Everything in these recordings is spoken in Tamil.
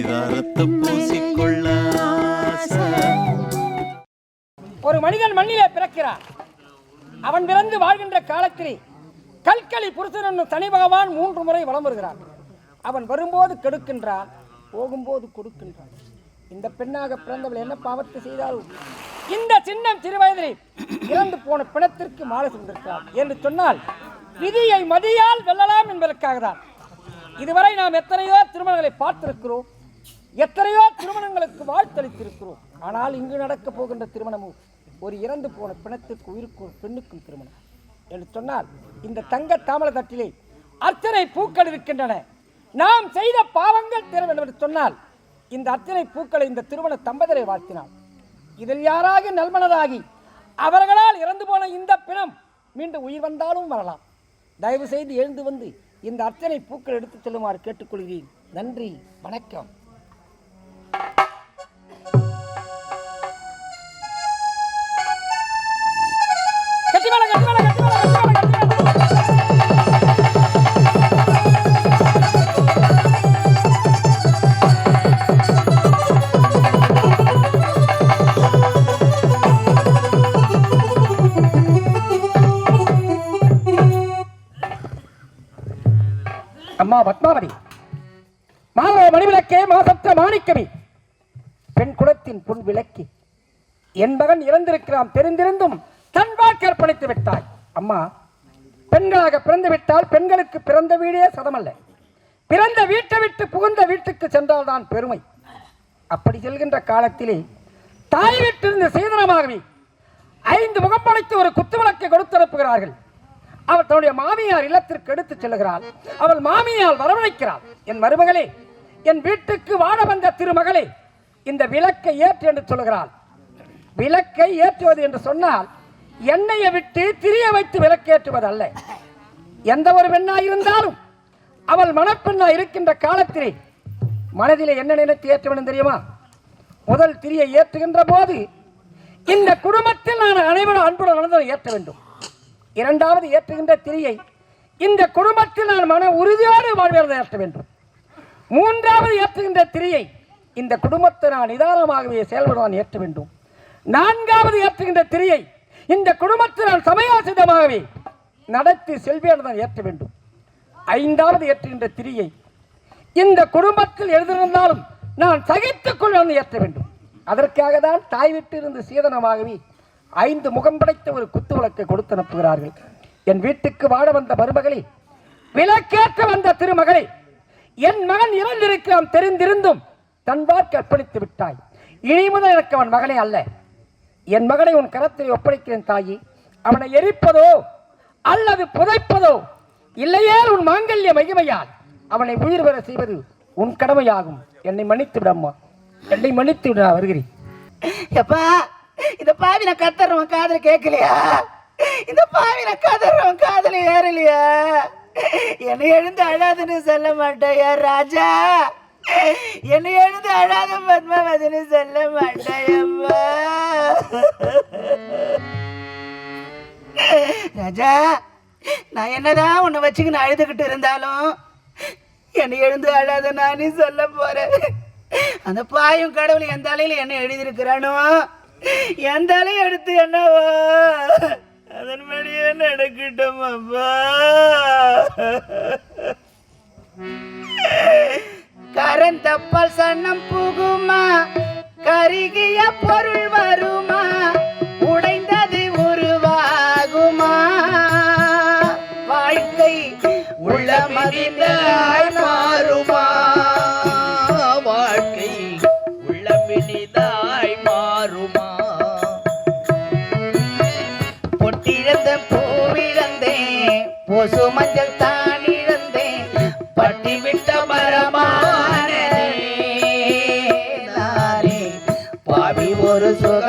பரிதாரத்தை பூசிக்கொள்ள ஒரு மனிதன் மண்ணிலே பிறக்கிறான். அவன் பிறந்து வாழ்கின்ற காலத்தில் கல்கலி புருஷன் என்னும் தனி பகவான் மூன்று முறை வலம் வருகிறான். அவன் வரும்போது கெடுக்கின்றான் போகும்போது கொடுக்கின்றான். இந்த பெண்ணாக பிறந்தவள் என்ன பாவத்தை செய்தாலும் இந்த சின்னம் சிறுவயதில் இறந்து போன பிணத்திற்கு மாலை சென்றிருக்கிறார் என்று சொன்னால் விதியை மதியால் வெல்லலாம் என்பதற்காக தான் இதுவரை நாம் எத்தனையோ திருமணங்களை பார்த்திருக்கிறோம். எத்தனையோ திருமணங்களுக்கு வாழ்த்தளித்திருக்கிறோம் ஆனால் இங்கு நடக்கப் போகின்ற திருமணமும் ஒரு இறந்து போன பிணத்துக்கு உயிருக்கும் ஒரு பெண்ணுக்கும் திருமணம். என்று சொன்னால் இந்த தங்க தாமரை தட்டிலே அர்ச்சனை பூக்கள் இருக்கின்றன. நாம் செய்த பாவங்கள் தீர என்று சொன்னால் இந்த அர்ச்சனை பூக்களை இந்த திருமண தம்பதியரை வாழ்த்தினார். இதில் யாராக நல்மனராகி அவர்களால் இறந்து போன இந்த பிணம் மீண்டும் உயிர் வந்தாலும் வரலாம். தயவு செய்து எழுந்து வந்து இந்த அர்ச்சனை பூக்கள் எடுத்துச் செல்லுமாறு கேட்டுக்கொள்கிறேன். நன்றி வணக்கம். மாசற்ற பெண் குலத்தின் பொன் விளக்கி என் மகன் இறந்திருக்கிறான் தெரிந்திருந்தும் தன் வாழ்க்கை அர்ப்பணித்து விட்டாய். அம்மா பெண்களாக பிறந்து விட்டால் பெண்களுக்கு பிறந்த வீடே சதமல்ல. பிறந்த வீட்டை விட்டு புகுந்த வீட்டுக்கு சென்றால்தான் பெருமை. அப்படி செல்கின்ற காலத்திலே தாய் வீட்டிலிருந்து சீதனமாகவே ஐந்து முகம் படைத்து ஒரு குத்துவிளக்கை கொடுத்தனுப்புகிறார்கள். அவள் தன்னுடைய மாமியார் இல்லத்திற்கு எடுத்துச் செல்லுகிறாள். அவள் மாமியால் வரவழைக்கிறாள். என் மருமகளே என் வீட்டுக்கு வாழ வந்த திருமகளை இந்த விளக்கை ஏற்று என்று சொல்லுகிறாள். விளக்கை ஏற்றுவது என்று சொன்னால் எண்ணெயை விட்டு திரிய வைத்து விளக்கேற்றுவது அல்ல எந்த ஒரு பெண்ணாய் இருந்தாலும் அவள் மணப்பெண்ணாய் இருக்கின்ற காலத்திலே மனதிலே என்ன நினைத்து ஏற்ற வேண்டும் தெரியுமா? முதல் திரியை ஏற்றுகின்ற போது இந்த குடும்பத்தில் நான் அனைவரும் அன்புடன் நடந்ததை ஏற்ற வேண்டும். இரண்டாவது ஏற்றுகின்ற திரியை இந்த குடும்பத்தில் நான் மன உறுதியோடு வாழ்வதை ஏற்ற வேண்டும். மூன்றாவது ஏற்றுகின்ற திரியை இந்த குடும்பத்தை நான் நிதானமாகவே செயல்படுவான் ஏற்ற வேண்டும். நான்காவது ஏற்றுகின்ற திரியை இந்த குடும்பத்தில் நான் சமயாசிதமாகவே நடத்தி செல்வேன் தான் ஏற்ற வேண்டும். ஐந்தாவது ஏற்றுகின்ற திரியை இந்த குடும்பத்தில் எழுதியிருந்தாலும் நான் சகித்துக் கொள்ள ஏற்ற வேண்டும். அதற்காக தான் தாய் வீட்டிலிருந்து சீதனமாகவே ஐந்து முகம் படைத்த ஒரு குத்து விளக்கை கொடுத்து அனுப்புகிறார்கள் என் வீட்டுக்கு வாழ வந்த மருமகளே விலக்கேற்ற வந்த திருமகளே என் மகன் இறந்திருக்கிறான் தெரிந்திருந்தும் தன் கற்பழித்து விட்டாய். இனி முதல் எனக்கு அவன் மகனே அல்ல. என் மகனை உன் கரத்தில் ஒப்படைக்கிறேன் தாயி. அவனை எரிப்பதோ அல்லது புதைப்பதோ இல்லையே உன் மாங்கல்ய மகிமையால் அவனை உயிர் பெற செய்வது உன் கடமையாகும். என்னை மன்னித்து விடம்மா என்னை மன்னித்து விட வருகிறேன். எப்பா இந்த பாவி நான் கத்துறவன் காதல் கேட்கலையா? இந்த பாவி நான் கத்துறவன் காதல் ஏறலையா? என்னை எழுந்து அழாதுன்னு சொல்ல மாட்டாயா ராஜா. என்னை எழுந்து அழாத பத்மாவதினு சொல்ல மாட்டாயம்மா ராஜா நான் என்னதான் உன்னை வச்சுக்கின்னு அழுதுகிட்டு இருந்தாலும் என்னை எழுந்து அழாத நானே சொல்ல போறேன். அந்த பாயும் கடவுள் எந்த அலையில என்ன எழுதியிருக்கிறானோ? எந்த அலையும் எடுத்து என்னவோ? அதன்படியே நடக்கட்டும் அப்பா. கரந்தப்பல் சன்னம் புகுமா? கருகிய பொருள் வருமா? ஒரு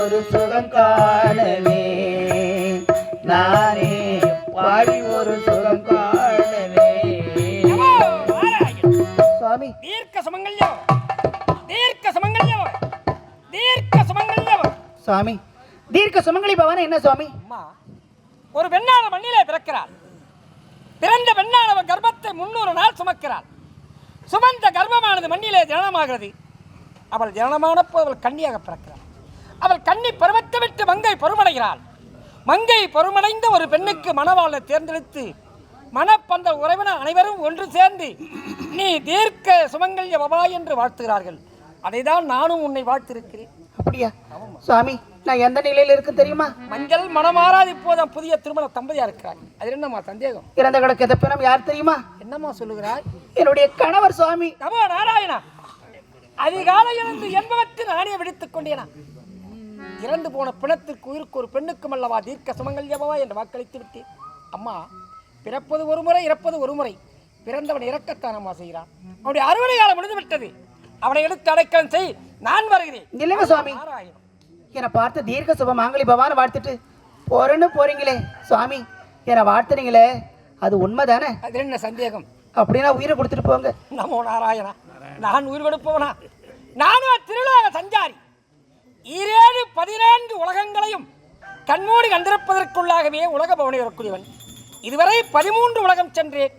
ஒரு சுகம் காணவே. நானே பாடி ஒரு சுகம் காணவே. சுவாமி. தீர்க்க சுமங்கல்யம் தீர்க்க சுமங்கல்யம் தீர்க்க சுமங்கல்யம் சுவாமி. தீர்க்க சுமங்கலி பவன் என்ன சுவாமி? அம்மா ஒரு பெண்ணான மண்ணிலே பிறக்கிறாள் பிறந்த பெண்ணானவன் கர்ப்பத்தை முன்னூறு நாள் சுமக்கிறாள் சுமந்த கர்ப்பமானது மண்ணிலே ஜனனமாகிறது. அவள் ஜனனமானப்போ அவள் கண்ணியாக பிறக்கிறாள். அவள் கன்னி பருவத்தை விட்டு மங்கை பருமடைகிறாள். மங்கை பருமடைந்த ஒரு பெண்ணுக்கு மணவாளனை தேர்ந்தெடுத்து மணப்பந்த உறவினர் அனைவரும் ஒன்று சேர்ந்து நீ தீர்க்க சுமங்கல்ய பவா என்று வாழ்த்துகிறார்கள். அதைதான் நானும் உன்னை வாழ்த்திருக்கிறேன். அப்படியா? சுவாமி நான் எந்த நிலையில இருக்கு தெரியுமா? மஞ்சள் மனமாறாது இப்போதான் புதிய திருமண தம்பதியா இருக்கிறாய் அது என்னம்மா சந்தேகம்? இறந்த கிடக்கு எதப்பினம் யார் தெரியுமா? என்னம்மா சொல்லுகிறாய்? என்னுடைய கணவர் சுவாமி. நமோ நாராயணா! அதிகாலை இருந்து என்பவற்றின் ஆணையை விடுத்துக் கொண்டேனா? இறந்து போன பிணத்திற்கு உயிருக்கு ஒரு பெண்ணுக்கும் அல்லவா தீர்க்க சுமங்கல்யவா என்று வாக்களித்து விட்டேன். அம்மா பிறப்பது ஒரு முறை இறப்பது ஒரு முறை. பிறந்தவன் இறக்கத்தான் அம்மா செய்கிறான். அவனுடைய அறுவடை காலம் முடிந்து விட்டது. அவனை எடுத்து அடைக்கலம் செய் நான் வருகிறேன். இல்லைங்க சுவாமி. என்னை பார்த்து தீர்க்க சுப மாங்கலி பவான்னு வாழ்த்துட்டு போறேன்னு போறீங்களே சுவாமி. என்னை வாழ்த்துறீங்களே அது உண்மைதானே? அது என்ன சந்தேகம்? அப்படின்னா உயிரை கொடுத்துட்டு போங்க. நமோ நாராயணா நான் உயிர் கொடுப்பவனா? நானும் திருவிழாக சஞ்சாரி. ஈரேழு பதினான்கு உலகங்களையும் கண்மூடி கண்டிருப்பதற்குள்ளாகவே உலக பவனை இதுவரை பதிமூன்று உலகம் சென்றேன்.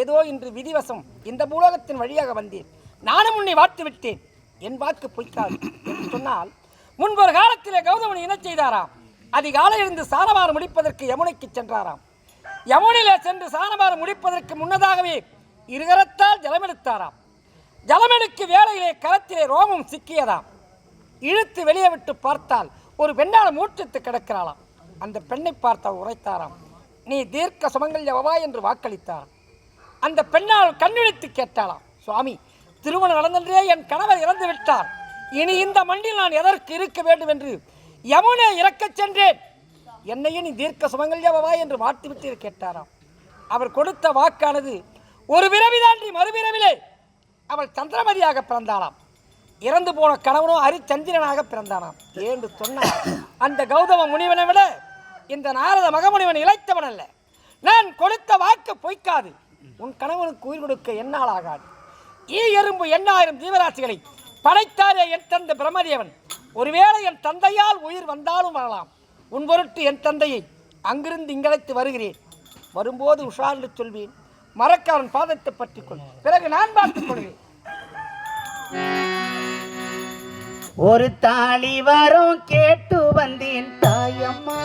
ஏதோ இன்று விதிவசம் இந்த பூலோகத்தின் வழியாக வந்தேன். நானும் உன்னை வாத்து விட்டேன். என் வாக்கு பொய்க்காது என்று சொன்னால் முன்பொரு காலத்திலே கௌதமன் என்ன செய்தாராம்? அதிகாலை இருந்து சாரவாரம் முடிப்பதற்கு யமுனைக்கு சென்றாராம். யமுனிலே சென்று சாரவாரம் முடிப்பதற்கு முன்னதாகவே இருகரத்தால் ஜலமெடுத்தாராம். ஜலமெடுக்கு வேளையிலே கரத்திலே ரோமம் சிக்கியதாம். இழுத்து வெளியே விட்டு பார்த்தால் ஒரு பெண்ணால் மூச்சத்து கிடக்கிறாளாம். அந்த பெண்ணை பார்த்து அவர் உரைத்தாராம் நீ தீர்க்க சுமங்கல்யவா என்று வாக்களித்தாராம் அந்த பெண்ணால் கண்விழித்து கேட்டாளாம் சுவாமி திருமணம் நடந்தன்றே என் கணவர் இறந்து விட்டார். இனி இந்த மண்ணில் நான் எதற்கு இருக்க வேண்டும் என்று யமுனை இறக்கச் சென்றேன். என்னையே நீ தீர்க்க சுமங்கல்யவா என்று வாட்டுவிட்டு கேட்டாராம். அவர் கொடுத்த வாக்கானது ஒரு பிறவி தாண்டி மறுபிறவிலே. அவள் சந்திரமதியாக பிறந்தாளாம். இறந்து போன கணவனும் அரிச்சந்திரனாக பிறந்தானாம். ஏன்று சொன்னார் அந்த கௌதம முனிவனை விட இந்த நாரத மகமுனிவன் இழைத்தவன் அல்ல. நான் கொடுத்த வாக்கு பொய்க்காது. உன் கணவனுக்கு உயிர் கொடுக்க என்னால் ஆகாது. ஈ எறும்பு எண்ணாயிரம் ஜீவராசிகளை படைத்தாரே என் தந்தை பிரம்மதேவன். ஒருவேளை என் தந்தையால் உயிர் வந்தாலும் வரலாம். உன் பொருட்டு என் தந்தையை அங்கிருந்து இங்கழைத்து வருகிறேன். வரும்போது உஷார்ந்து சொல்வேன். மரக்காரன் பாதத்தை பற்றிக்கொள். பிறகு நான் பார்த்துக் கொள்வேன். ஒரு தாலி வரும் கேட்டு வந்தேன் தாயம்மா.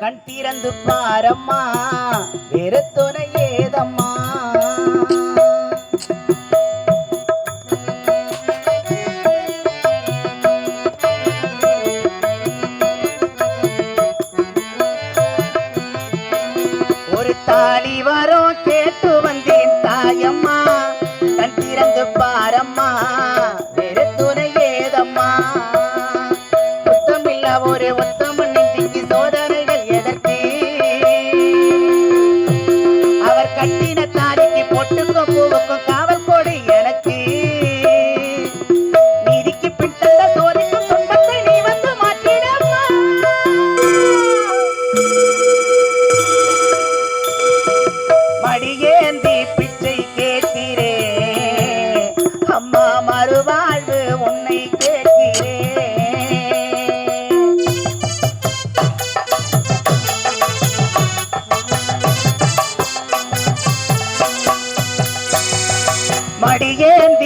கண் திறந்து பாரம்மா. மடியேந்தி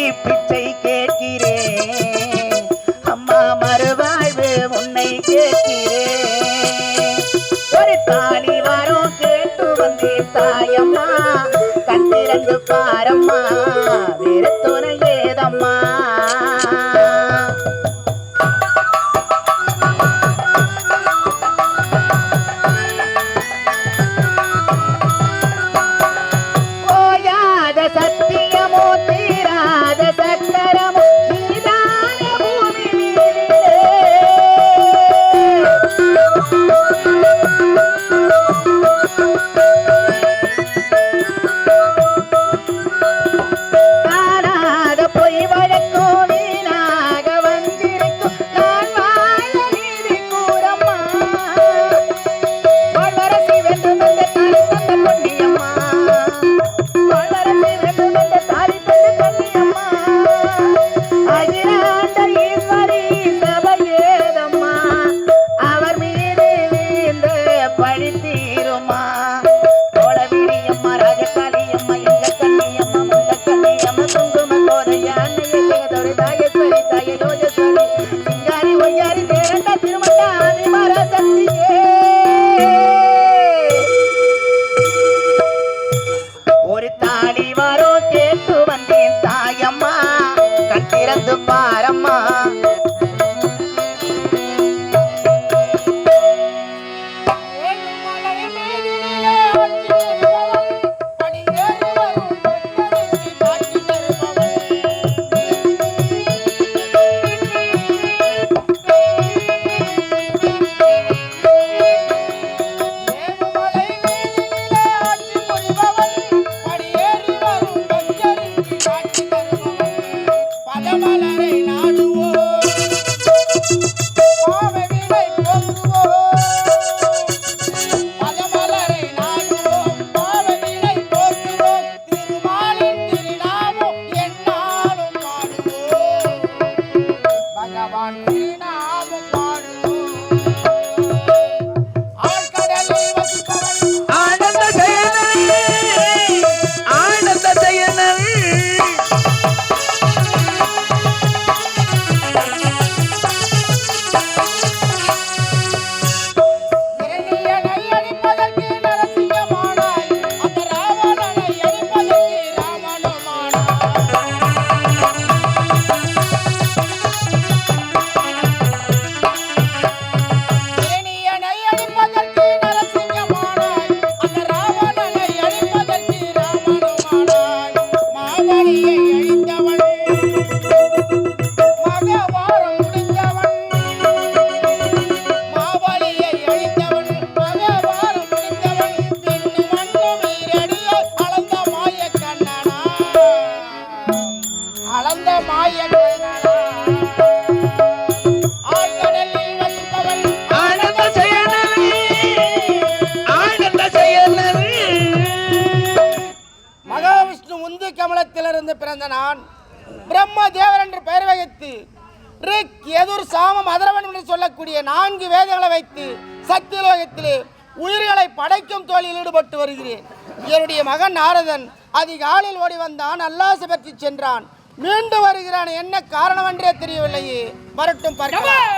ரிக் எதிர் சாமம் அதரவன் என்று சொல்லக்கூடிய நான்கு வேதங்களை வைத்து சத்தியலோகத்திலே உயிர்களை படைக்கும் தொழிலில் ஈடுபட்டு வருகிறேன். என்னுடைய மகன் நாரதன் அதிகாலையில் ஓடி வந்தான் அல்லாசு பற்றி சென்றான். மீண்டும் வருகிறான் என்ன காரணம் என்றே தெரியவில்லையே. வரட்டும் பார்க்கலாம்.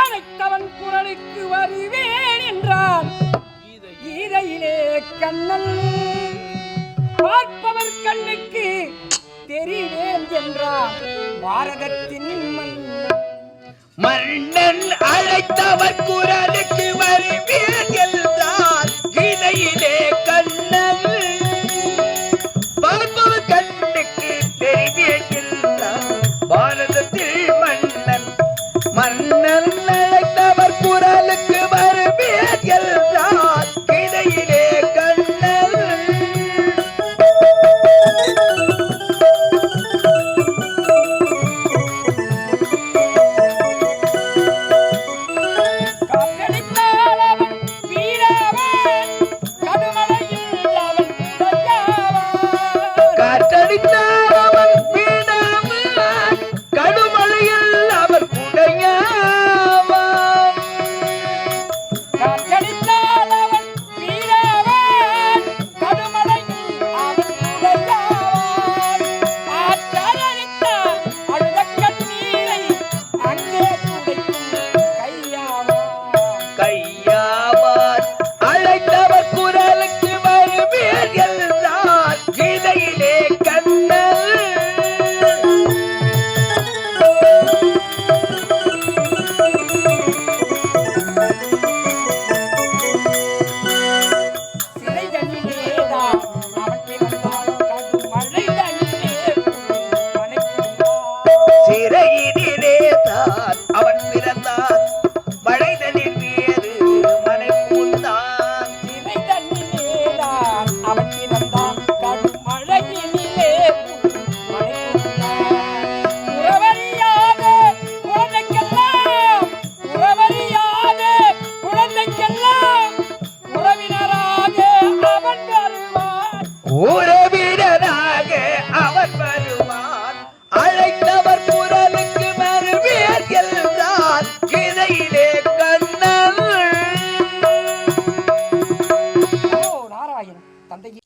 அழைத்தவன் குரலுக்கு வருவேன் என்றான். கீதையிலே கண்ணன் பார்ப்பவர் கண்ணுக்கு தெரிவேன் என்றான். பாரதத்தின் மன்னன். மன்னன் அழைத்தவர் குரலுக்கு வருவேன்